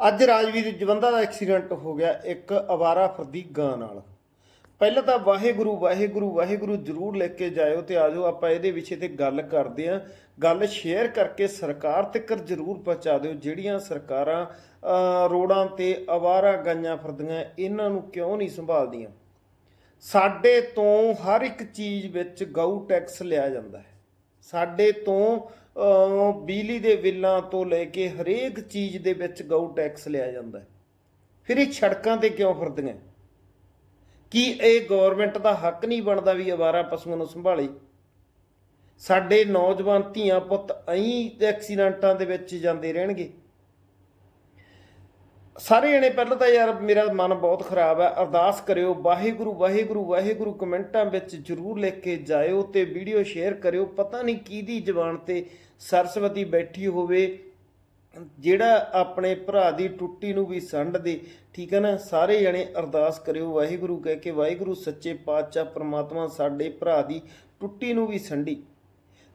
ਅੱਜ ਰਾਜਵੀਰ ਜਵੰਦਾ ਦਾ ਐਕਸੀਡੈਂਟ ਹੋ ਗਿਆ ਇੱਕ ਅਵਾਰਾ ਫਰਦੀ ਗਾਂ ਨਾਲ। ਪਹਿਲਾਂ ਤਾਂ ਵਾਹਿਗੁਰੂ ਵਾਹਿਗੁਰੂ ਵਾਹਿਗੁਰੂ ਜਰੂਰ ਲੈ ਕੇ ਜਾਇਓ ਤੇ ਆਜੋ ਆਪਾਂ ਇਹਦੇ ਵਿਸ਼ੇ ਤੇ ਗੱਲ ਕਰਦੇ ਆਂ ਗੱਲ ਸ਼ੇਅਰ ਕਰਕੇ ਸਰਕਾਰ ਤੱਕ ਜਰੂਰ ਪਹੁੰਚਾ ਦਿਓ, ਜਿਹੜੀਆਂ ਸਰਕਾਰਾਂ ਰੋਡਾਂ ਤੇ ਅਵਾਰਾ ਗਾਈਆਂ ਫਰਦੀਆਂ, ਇਹਨਾਂ ਨੂੰ ਕਿਉਂ ਨਹੀਂ ਸੰਭਾਲਦੀਆਂ? ਸਾਡੇ ਤੋਂ ਹਰ ਇੱਕ ਚੀਜ਼ ਵਿੱਚ ਗਊ ਟੈਕਸ ਲਿਆ ਜਾਂਦਾ ਹੈ। ਸਾਡੇ ਤੋਂ ਬਿਜਲੀ ਦੇ ਬਿੱਲਾਂ ਤੋਂ ਲੈ ਕੇ ਹਰੇਕ ਚੀਜ਼ ਦੇ ਵਿੱਚ ਗਊ ਟੈਕਸ ਲਿਆ ਜਾਂਦਾ ਹੈ। ਫਿਰ ਇਹ ਸੜਕਾਂ ਤੇ ਕਿਉਂ ਫਿਰਦੀਆਂ? ਕੀ ਇਹ ਗਵਰਨਮੈਂਟ ਦਾ ਹੱਕ ਨਹੀਂ ਬਣਦਾ ਵੀ ਅਵਾਰਾ ਪਸ਼ੂਆਂ ਨੂੰ ਸੰਭਾਲੇ? ਸਾਡੇ ਨੌਜਵਾਨ ਧੀਆਂ ਪੁੱਤ ਐਂ ਐਕਸੀਡੈਂਟਾਂ ਦੇ ਵਿੱਚ ਜਾਂਦੇ ਰਹਿਣਗੇ। ਸਾਰੇ ਜਣੇ ਪਹਿਲਾਂ ਤਾਂ ਯਾਰ ਮੇਰਾ ਮਨ ਬਹੁਤ ਖਰਾਬ ਹੈ। ਅਰਦਾਸ ਕਰਿਓ, ਵਾਹਿਗੁਰੂ ਵਾਹਿਗੁਰੂ ਵਾਹਿਗੁਰੂ ਕਮੈਂਟਾਂ ਵਿੱਚ ਜਰੂਰ ਲਿਖ ਕੇ ਜਾਇਓ ਤੇ ਵੀਡੀਓ ਸ਼ੇਅਰ ਕਰਿਓ। ਪਤਾ ਨਹੀਂ ਕਿਹਦੀ ਜ਼ਬਾਨ ਤੇ ਸਰਸਵਤੀ ਬੈਠੀ ਹੋਵੇ, ਜਿਹੜਾ ਆਪਣੇ ਭਰਾ ਦੀ ਟੁੱਟੀ ਨੂੰ ਵੀ ਸੰਡ ਦੇ। ਠੀਕ ਹੈ ਨਾ? ਸਾਰੇ ਜਣੇ ਅਰਦਾਸ ਕਰਿਓ, ਵਾਹਿਗੁਰੂ ਕਹਿ ਕੇ ਵਾਹਿਗੁਰੂ ਸੱਚੇ ਪਾਤਸ਼ਾਹ ਪ੍ਰਮਾਤਮਾ ਸਾਡੇ ਭਰਾ ਦੀ ਟੁੱਟੀ ਨੂੰ ਵੀ ਸੰਡੀ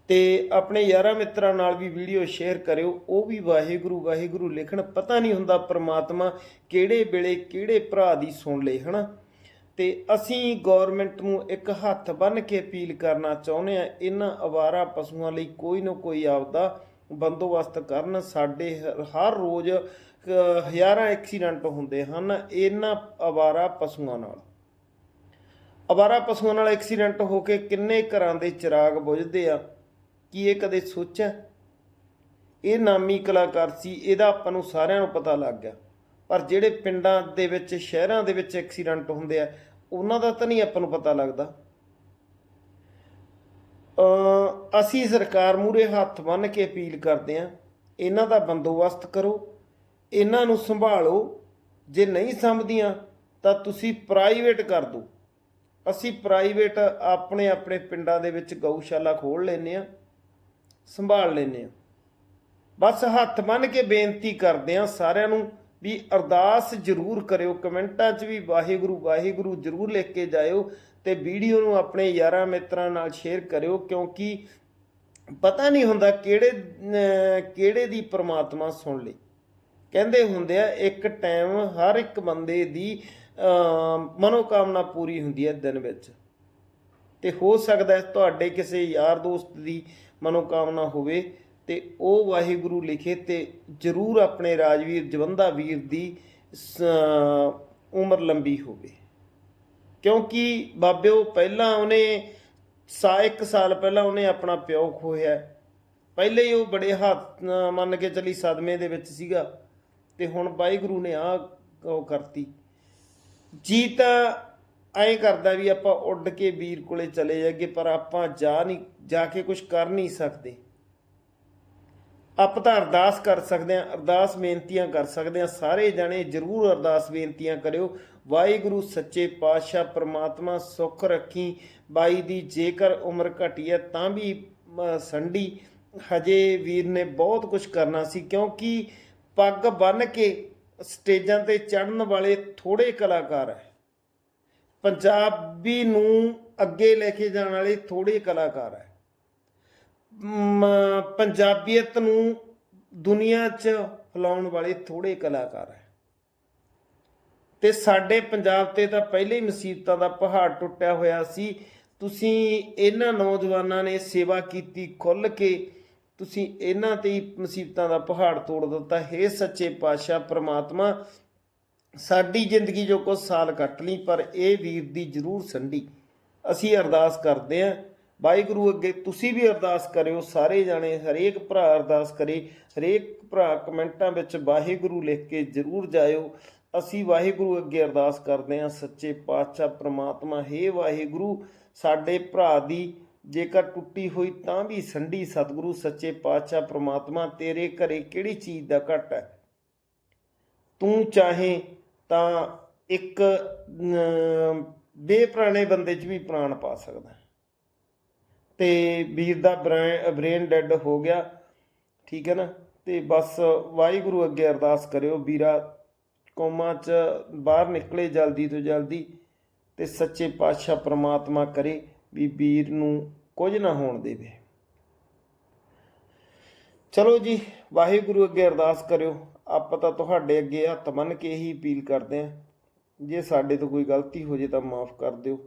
ਤੇ ਆਪਣੇ ਯਾਰਾਂ ਮਿੱਤਰਾਂ ਨਾਲ ਵੀ ਵੀਡੀਓ ਸ਼ੇਅਰ ਕਰਿਓ। ਉਹ ਵੀ ਵਾਹਿਗੁਰੂ ਵਾਹਿਗੁਰੂ ਲਿਖਣ। ਪਤਾ ਨਹੀਂ ਹੁੰਦਾ ਪ੍ਰਮਾਤਮਾ ਕਿਹੜੇ ਵੇਲੇ ਕਿਹੜੇ ਭਰਾ ਦੀ ਸੁਣ ਲੇ, ਹਨਾ? ਤੇ ਅਸੀਂ ਗਵਰਨਮੈਂਟ ਨੂੰ ਇੱਕ ਹੱਥ ਬੰਨ ਕੇ ਅਪੀਲ ਕਰਨਾ ਚਾਹੁੰਦੇ ਆ ਇਹਨਾਂ ਅਵਾਰਾ ਪਸ਼ੂਆਂ ਲਈ ਕੋਈ ਨਾ ਕੋਈ ਆਪਦਾ ਬੰਦੋਬਸਤ ਕਰਨ। ਸਾਡੇ ਹ- ਹਰ ਰੋਜ਼ ਹਜ਼ਾਰਾਂ ਐਕਸੀਡੈਂਟ ਹੁੰਦੇ ਹਨ ਇਹਨਾਂ ਅਵਾਰਾ ਪਸ਼ੂਆਂ ਨਾਲ। ਅਵਾਰਾ ਪਸ਼ੂਆਂ ਨਾਲ ਐਕਸੀਡੈਂਟ ਹੋ ਕੇ ਕਿੰਨੇ ਘਰਾਂ ਦੇ ਚਿਰਾਗ ਬੁਝਦੇ ਆ। ਕੀ ਇਹ ਕਦੇ ਸੋਚਿਆ? ਇਹ ਨਾਮੀ ਕਲਾਕਾਰ ਸੀ, ਇਹਦਾ ਆਪਾਂ ਨੂੰ ਸਾਰਿਆਂ ਨੂੰ ਪਤਾ ਲੱਗ ਗਿਆ। ਪਰ ਜਿਹੜੇ ਪਿੰਡਾਂ ਦੇ ਵਿੱਚ, ਸ਼ਹਿਰਾਂ ਦੇ ਵਿੱਚ ਐਕਸੀਡੈਂਟ ਹੁੰਦੇ ਆ, ਉਹਨਾਂ ਦਾ ਤਾਂ ਨਹੀਂ ਆਪਾਂ ਨੂੰ ਪਤਾ ਲੱਗਦਾ। ਅਸੀਂ ਸਰਕਾਰ ਮੂਰੇ ਹੱਥ ਬੰਨ੍ਹ ਕੇ ਅਪੀਲ ਕਰਦੇ ਆ ਇਹਨਾਂ ਦਾ ਬੰਦੋਬਸਤ ਕਰੋ, ਇਹਨਾਂ ਨੂੰ ਸੰਭਾਲੋ। ਜੇ ਨਹੀਂ ਸਮਝਦੀਆਂ ਤਾਂ ਤੁਸੀਂ ਪ੍ਰਾਈਵੇਟ ਕਰ ਦਿਓ। ਅਸੀਂ ਪ੍ਰਾਈਵੇਟ ਆਪਣੇ ਆਪਣੇ ਪਿੰਡਾਂ ਦੇ ਵਿੱਚ ਗਊਸ਼ਾਲਾ ਖੋਲ ਲੈਨੇ ਆ ਸੰਭਾਲ ਲੈਨੇ ਆ ਬਸ ਹੱਥ ਬੰਨ ਕੇ ਬੇਨਤੀ ਕਰਦੇ ਆ ਸਾਰਿਆਂ ਨੂੰ ਵੀ ਅਰਦਾਸ ਜ਼ਰੂਰ ਕਰਿਓ, ਕਮੈਂਟਾਂ 'ਚ ਵੀ ਵਾਹਿਗੁਰੂ ਵਾਹਿਗੁਰੂ ਜ਼ਰੂਰ ਲਿਖ ਕੇ ਜਾਇਓ ਤੇ ਵੀਡੀਓ ਨੂੰ ਆਪਣੇ ਯਾਰਾਂ ਮਿੱਤਰਾਂ ਨਾਲ ਸ਼ੇਅਰ ਕਰਿਓ ਕਿਉਂਕਿ ਪਤਾ ਨਹੀਂ ਹੁੰਦਾ ਕਿਹੜੇ ਕਿਹੜੇ ਦੀ ਪ੍ਰਮਾਤਮਾ ਸੁਣ ਲੇ। ਕਹਿੰਦੇ ਹੁੰਦੇ ਆ, ਇੱਕ ਟਾਈਮ ਹਰ ਇੱਕ ਬੰਦੇ ਦੀ ਮਨੋਕਾਮਨਾ ਪੂਰੀ ਹੁੰਦੀ ਹੈ ਦਿਨ ਵਿੱਚ। ਤੇ ਹੋ ਸਕਦਾ ਹੈ ਤੁਹਾਡੇ ਕਿਸੇ ਯਾਰ ਦੋਸਤ ਦੀ ਮਨੋਕਾਮਨਾ ਹੋਵੇ ਤੇ ਉਹ ਵਾਹਿਗੁਰੂ ਲਿਖੇ ਤੇ ਜਰੂਰ ਆਪਣੇ ਰਾਜਵੀਰ ਜਵੰਦਾ ਵੀਰ ਦੀ ਉਮਰ ਲੰਬੀ ਹੋਵੇ। ਕਿਉਂਕਿ ਬਾਬਿਓ ਪਹਿਲਾਂ ਉਹਨੇ ਸਾ, ਇੱਕ ਸਾਲ ਪਹਿਲਾਂ ਉਹਨੇ ਆਪਣਾ ਪਿਓ ਖੋਇਆ ਪਹਿਲੇ ਹੀ ਉਹ ਬੜੇ ਹੱਥ ਮੰਨ ਕੇ ਚਲੀ ਸਦਮੇ ਦੇ ਵਿੱਚ ਸੀਗਾ ਤੇ ਹੁਣ ਵਾਹਿਗੁਰੂ ਨੇ ਆ ਉਹ ਕਰਤੀ। ਜੀ ਤਾਂ ਐਂ ਕਰਦਾ ਵੀ ਆਪਾਂ ਉੱਡ ਕੇ ਵੀਰ ਕੋਲੇ ਚਲੇ ਜਾਗੇ ਪਰ ਆਪਾਂ ਜਾ ਨਹੀਂ, ਜਾ ਕੇ ਕੁਝ ਕਰ ਨਹੀਂ ਸਕਦੇ। ਆਪਾਂ ਤਾਂ ਅਰਦਾਸ ਕਰ ਸਕਦੇ ਹਾਂ, ਅਰਦਾਸ ਬੇਨਤੀਆਂ ਕਰ ਸਕਦੇ ਹਾਂ, ਸਾਰੇ ਜਣੇ ਜਰੂਰ ਅਰਦਾਸ ਬੇਨਤੀਆਂ ਕਰਿਓ। ਵਾਹਿਗੁਰੂ, ਸੱਚੇ ਪਾਤਸ਼ਾਹ, ਪ੍ਰਮਾਤਮਾ ਸੁੱਖ ਰੱਖੀ। ਬਾਈ ਦੀ ਜੇਕਰ ਉਮਰ ਘਟੀ ਹੈ, ਤਾਂ ਵੀ ਸੰਡੀ ਹਜੇ ਵੀਰ ਨੇ ਬਹੁਤ ਕੁਝ ਕਰਨਾ ਸੀ, ਕਿਉਂਕਿ ਪੱਗ ਬੰਨ ਕੇ ਸਟੇਜਾਂ ਤੇ ਚੜਨ ਵਾਲੇ ਥੋੜੇ ਕਲਾਕਾਰ ਹੈ। ਪੰਜਾਬੀ ਨੂੰ ਅੱਗੇ ਲੈ ਕੇ ਜਾਣ ਵਾਲੇ ਥੋੜੇ ਕਲਾਕਾਰ ਹੈ। ਪੰਜਾਬੀਅਤ ਨੂੰ ਦੁਨੀਆ 'ਚ ਫੈਲਾਉਣ ਵਾਲੇ ਥੋੜੇ ਕਲਾਕਾਰ ਹੈ। ਤੇ ਸਾਡੇ ਪੰਜਾਬ ਤੇ ਤਾਂ ਪਹਿਲੇ ਹੀ ਮੁਸੀਬਤਾਂ ਦਾ ਪਹਾੜ ਟੁੱਟਿਆ ਹੋਇਆ ਸੀ। ਤੁਸੀਂ ਇਹਨਾਂ ਨੌਜਵਾਨਾਂ ਨੇ ਸੇਵਾ ਕੀਤੀ ਖੁੱਲ ਕੇ ਤੁਸੀਂ ਇਹਨਾਂ ਤੇ ਹੀ ਮੁਸੀਬਤਾਂ ਦਾ ਪਹਾੜ ਤੋੜ ਦਿੱਤਾ। ਹੈ ਸੱਚੇ ਪਾਤਸ਼ਾਹ, ਪ੍ਰਮਾਤਮਾ ਸਾਡੀ ਜ਼ਿੰਦਗੀ ਜੋ ਕੁਝ ਸਾਲ ਕੱਟ ਲਈ, ਪਰ ਇਹ ਵੀਰ ਦੀ ਜ਼ਰੂਰ ਸੰਡੀ ਅਸੀਂ ਅਰਦਾਸ ਕਰਦੇ ਆਂ ਵਾਹਿਗੁਰੂ ਅੱਗੇ ਤੁਸੀਂ ਵੀ ਅਰਦਾਸ ਕਰਿਓ, ਸਾਰੇ ਜਾਣੇ, ਹਰੇਕ ਭਰਾ ਅਰਦਾਸ ਕਰੇ, ਹਰੇਕ ਭਰਾ ਕਮੈਂਟਾਂ ਵਿੱਚ ਵਾਹਿਗੁਰੂ ਲਿਖ ਕੇ ਜ਼ਰੂਰ ਜਾਇਓ। ਅਸੀਂ ਵਾਹਿਗੁਰੂ ਅੱਗੇ ਅਰਦਾਸ ਕਰਦੇ ਆਂ ਸੱਚੇ ਪਾਤਸ਼ਾਹ, ਪ੍ਰਮਾਤਮਾ, ਹੇ ਵਾਹਿਗੁਰੂ, ਸਾਡੇ ਭਰਾ ਦੀ ਜੇਕਰ ਟੁੱਟੀ ਹੋਈ ਤਾਂ ਵੀ ਸੰਡੀ ਸਤਿਗੁਰੂ, ਸੱਚੇ ਪਾਤਸ਼ਾਹ, ਪ੍ਰਮਾਤਮਾ, ਤੇਰੇ ਘਰੇ ਕਿਹੜੀ ਚੀਜ਼ ਦਾ ਘਟ ਹੈ? ਤੂੰ ਚਾਹੇ ਤਾਂ ਇੱਕ ਅਮ, ਬੇਪਰਾਣੇ ਬੰਦੇ 'ਚ ਵੀ ਪ੍ਰਾਣ ਪਾ ਸਕਦਾ ਹੈ। ਤੇ ਵੀਰ ਦਾ ਬ੍ਰੇਨ ਡੈੱਡ ਹੋ ਗਿਆ ਠੀਕ ਹੈ ਨਾ ਤੇ ਬਸ ਵਾਹਿਗੁਰੂ ਅੱਗੇ ਅਰਦਾਸ ਕਰਿਓ ਵੀਰਾ ਕੋਮਾ 'ਚ ਬਾਹਰ ਨਿਕਲੇ ਜਲਦੀ ਤੋਂ ਜਲਦੀ ਤੇ ਸੱਚੇ ਪਾਤਸ਼ਾਹ ਪ੍ਰਮਾਤਮਾ ਕਰੇ ਵੀ ਵੀਰ ਨੂੰ ਕੁਝ ਨਾ ਹੋਣ ਦੇਵੇ ਚਲੋ ਜੀ, ਵਾਹਿਗੁਰੂ ਅੱਗੇ ਅਰਦਾਸ ਕਰਿਓ। ਆਪਾਂ ਤਾਂ ਤੁਹਾਡੇ ਅੱਗੇ ਹੱਥ ਬੰਨ੍ਹ ਕੇ ਇਹੀ ਅਪੀਲ ਕਰਦੇ ਹਾਂ। ਜੇ ਸਾਡੇ ਤੋਂ ਕੋਈ ਗਲਤੀ ਹੋ ਜੇ ਤਾਂ ਮਾਫ ਕਰ ਦਿਓ।